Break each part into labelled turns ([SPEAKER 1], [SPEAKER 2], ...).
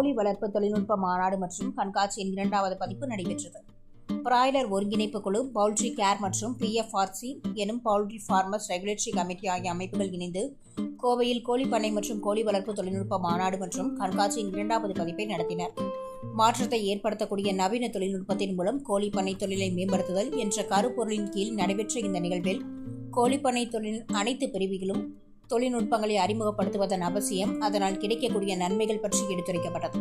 [SPEAKER 1] கோழி வளர்ப்பு தொழில்நுட்ப மாநாடு மற்றும் கண்காட்சியின் இரண்டாவது பதிப்பு நடைபெற்றது. பிராய்லர் ஒருங்கிணைப்பு குழு பவுல்ட்ரி கேர் மற்றும் பிஎஃப்ஆர்சி எனும் பவுல்ட்ரி ஃபார்மர்ஸ் ரெகுலேட்டரி கமிட்டி ஆகிய அமைப்புகள் இணைந்து கோவையில் கோழி பண்ணை மற்றும் கோழி வளர்ப்பு தொழில்நுட்ப மாநாடு மற்றும் கண்காட்சியின் இரண்டாவது பதிப்பை நடத்தினர். மாற்றத்தை ஏற்படுத்தக்கூடிய நவீன தொழில்நுட்பத்தின் மூலம் கோழி பண்ணை தொழிலை மேம்படுத்துதல் என்ற கருப்பொருளின் கீழ் நடைபெற்ற இந்த நிகழ்வில் கோழிப்பண்ணை தொழிலின் அனைத்து பிரிவுகளும் தொழில்நுட்பங்களை அறிமுகப்படுத்துவதன் அவசியம் அதனால் கிடைக்கக்கூடிய நன்மைகள் பற்றி எடுத்துரைக்கப்பட்டது.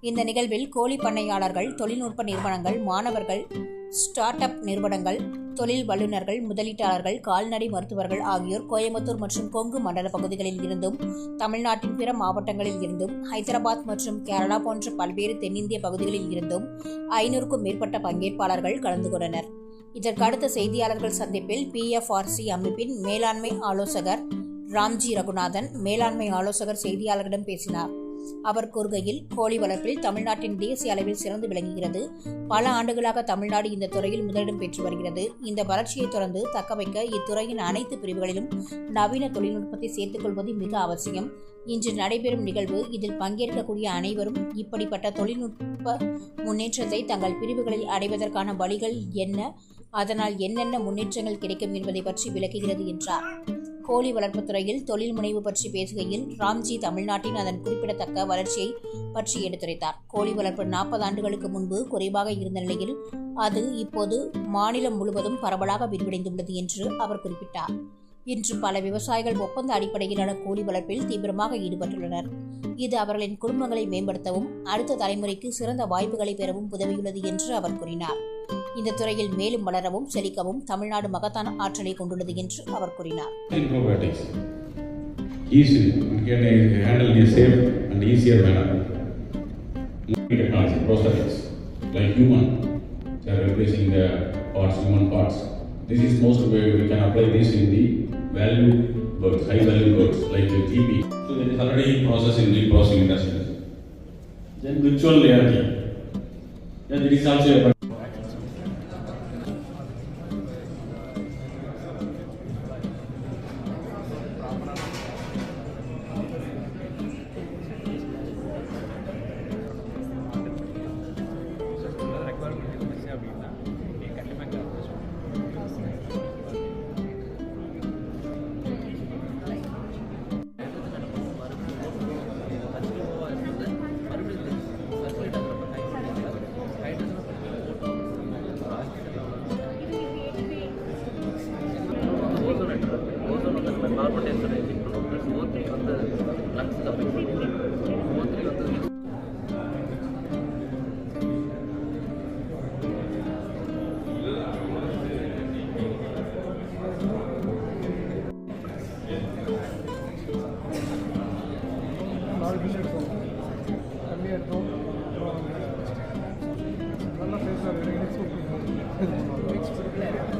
[SPEAKER 1] இந்த நிகழ்வில் கோழி பண்ணையாளர்கள் தொழில்நுட்ப நிறுவனங்கள் மாணவர்கள் ஸ்டார்ட் அப் நிறுவனங்கள் தொழில் வல்லுநர்கள் முதலீட்டாளர்கள் கால்நடை மருத்துவர்கள் ஆகியோர் கோயம்புத்தூர் மற்றும் கொங்கு மண்டல பகுதிகளில் இருந்தும் தமிழ்நாட்டின் பிற மாவட்டங்களில் இருந்தும் ஹைதராபாத் மற்றும் கேரளா போன்ற பல்வேறு தென்னிந்திய பகுதிகளில் இருந்தும் ஐநூறுக்கும் மேற்பட்ட பங்கேற்பாளர்கள் கலந்து கொண்டனர். இதற்கு அடுத்த செய்தியாளர்கள் சந்திப்பில் பிஎஃப்ஆர்சி அமைப்பின் மேலாண்மை ஆலோசகர் ராம்ஜி ரகுநாதன் மேலாண்மை ஆலோசகர் செய்தியாளர்களிடம் பேசினார். அவர் கூறுகையில் கோழி வளர்ப்பில் தமிழ்நாட்டின் தேசிய அளவில் சிறந்து விளங்குகிறது. பல ஆண்டுகளாக தமிழ்நாடு இந்த துறையில் முதலிடம் பெற்று வருகிறது. இந்த வளர்ச்சியை தொடர்ந்து தக்கவைக்க இத்துறையின் அனைத்து பிரிவுகளிலும் நவீன தொழில்நுட்பத்தை சேர்த்துக் கொள்வது மிக அவசியம். இன்று நடைபெறும் நிகழ்வு இதில் பங்கேற்கக்கூடிய அனைவரும் இப்படிப்பட்ட தொழில்நுட்ப முன்னேற்றத்தை தங்கள் பிரிவுகளில் அடைவதற்கான வழிகள் என்ன? அதனால் என்னென்ன முன்னேற்றங்கள் கிடைக்கும் என்பதை பற்றி விளக்குகிறது என்றார். கோழி வளர்ப்புத் துறையில் தொழில் முனைவு பற்றி பேசுகையில் ராம்ஜி தமிழ்நாட்டின் அதன் குறிப்பிடத்தக்க வளர்ச்சியை பற்றி எடுத்துரைத்தார். கோழி வளர்ப்பு நாற்பது ஆண்டுகளுக்கு முன்பு குறைவாக இருந்த நிலையில் அது இப்போது மாநிலம் முழுவதும் பரவலாக விரிவடைந்துள்ளது என்று அவர் குறிப்பிட்டார். இன்று பல விவசாயிகள் ஒப்பந்த அடிப்படையிலான கோழி வளர்ப்பில் தீவிரமாக ஈடுபட்டுள்ளனர். இது அவர்களின் குடும்பங்களை மேம்படுத்தவும் அடுத்த தலைமுறைக்கு சிறந்த வாய்ப்புகளை பெறவும் உதவியுள்ளது என்று அவர் கூறினார். இந்த துறையில் மேலும் வளரவும் செழிக்கவும் தமிழ்நாடு மகத்தான ஆற்றலை கொண்டுள்ளது என்று அவர் கூறினார்
[SPEAKER 2] in probiotics. Easily, you can uh, handle in a safe and easier manner. Moving technology, prosthetics, like human, they are replacing the parts, human parts. This is most of where we can apply this in the value birds, high value birds, like the TB. So there is already process in the processing industry.
[SPEAKER 3] Then virtual reality. Yeah, there is also a
[SPEAKER 4] carbon dioxide பண்ணும் plus O three வந்து lungs affect பண்ணும் O three வந்து
[SPEAKER 5] நாலு bill எடுத்தோம் தண்ணி எடுத்தோம் அப்புறம் நல்லா பேசுவார் எனக்கு